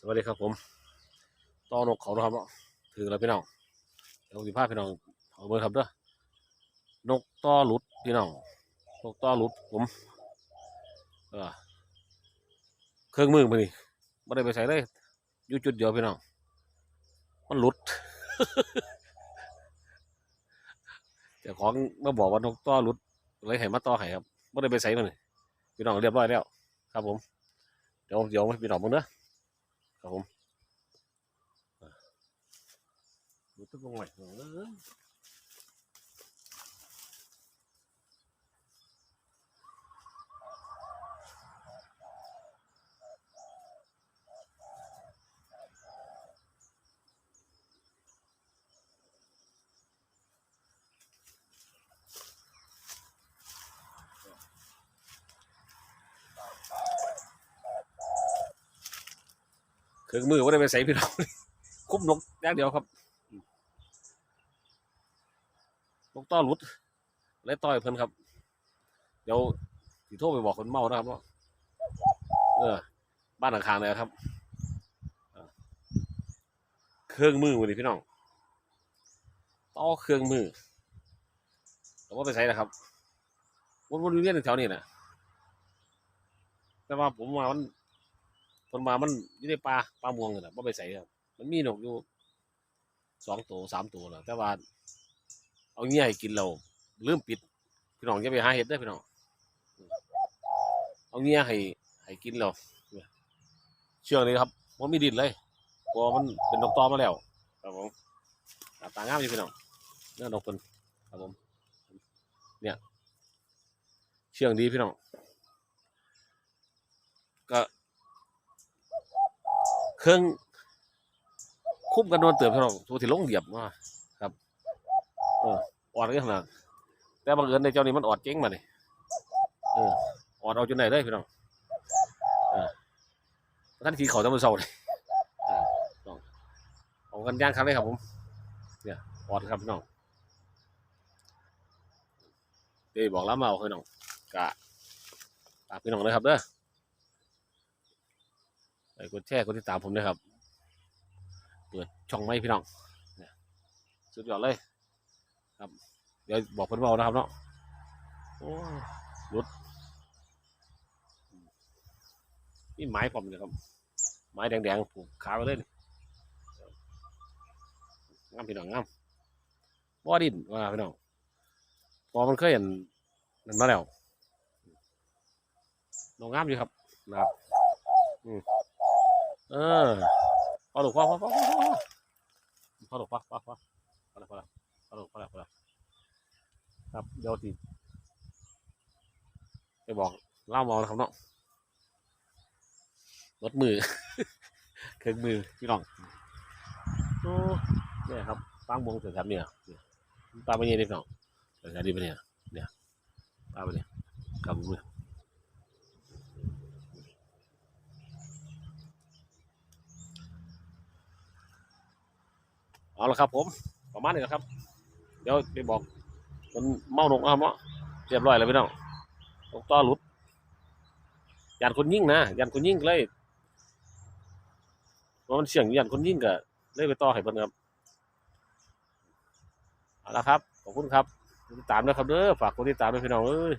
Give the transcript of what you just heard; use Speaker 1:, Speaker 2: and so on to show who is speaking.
Speaker 1: สวัสดีครับผมต้อนกเขานะครับถือแล้วพี่น้องเดี๋ยวสิพาพี่น้องเอาเบอร์ครับเด้อนกต้อหลุดพี่น้องนกต้อหลุดผมเออเครื่องมือมานี่ไม่ได้ไปใส่เลยอยู่จุดเดียวพี่น้องมันหลุดเจ้าของมาบอกว่านกต้อหลุดเลยให้มาต่อให้ครับไม่ได้ไปใส่มันนี่พี่น้องเรียบร้อยแล้ว ครับผมเดี๋ยวเดี๋ยวพี่น้องมึงเด้อ ครับผมดูตึกลงใหม่เออ เครื่องมือว่าได้ไปใส่พี่น้องคุ้มนกอย่างเดียวครับนกต้อหลุดเลยต่อยเพิ่นครับ เดี๋ยวสิโทรไปบอกคนเมานะครับว่าเออ บ้านข้างเลยครับเครื่องมือวันนี้พี่น้องต่อเครื่องมือแต่ว่าไปใส่นะครับวนๆเวียนๆแถวนี้นะแต่ว่าผมว่ามัน คนมามันอยู่ในป่าป่าม่วงนี่แหละว่าไปใส่ครับมันมีนกอยู่สองตัวสามตัวแล้วแต่ว่า เอาเงี้ยให้กินเราลืมปิด พี่น้องจะไปหาเห็ดได้พี่น้องเอาเงี้ยให้ให้กินเราเชื่องเลยครับมันมีดินเลยเพราะมันเป็นนกตอมาแล้วครับผมหน้าตางามอยู่พี่น้องเนื้อนกเป็นครับผม เนี่ย เชื่องดีพี่น้องก็เค รื่อง คุ้มกันโดนเติบพี่น้องตัวที่ลงเหยียบมาครับเออออดกันขนาดแต่บังเอิญในเจ้านี้มันออดเจ๊งมาเนี่ยเออออดเอาจนไหนเลยพี่น้องท่านขี่เขาจะมาเศร้าเลยเออน้องเอากันย่างครั้งเลยครับผม เนี่ยออดครับพี่น้องเดี๋ยวบอกแล้วมาเอาพี่น้องกะฝากพี่น้องเลยครับเด้อ ไปกดแชร์กดติดตามผมด้วยครับ เปิดช่องไม้พี่น้องเนี่ยสุดยอดเลย ครับ เดี๋ยวบอกเพื่อนเบานะครับเนาะโอ้ยรถนี่ไม้ผมเลยครับ ไม้แดงๆผูกขาไว้เลยงามพี่น้องงามบ่ดินว่าพี่น้องพอมันเคยเห็นนั่นมาแล้วน้องงามอยู่ครับนะครับอืม เออพอหลกพอพอพอพอพอพอหลกพอพอพอพอแล้วพอแล้วพอหลกพอแล้วพอแล้วครับเดี๋ยวติไปบอกเล่าเมานะครับเนาะรถมือ เครื่องมือพี่น้องโอ้เนี่ยครับปังวงเสร็จครับเนี่ยเนี่ยปลาไปเนี่ยพี่น้องเสร็จครับดีไปเนี่ยเนี่ยปลาไปเนี่ยกับมือ เอาละครับผม ประมาณนี้นะครับ เดี๋ยวไปบอกมันเมาหนกนะครับเนาะเรียบร้อยแล้วพี่น้องนกต้อหลุดยันคนยิ่งนะยันคนยิ่งเลยว่ามันเสียงยันคนยิ่งก็เลยไปต่อให้เพิ่นครับเอาละครับขอบคุณครับติดตามด้วยครับเด้อฝากกดติดตามด้วยพี่น้องเอ้ย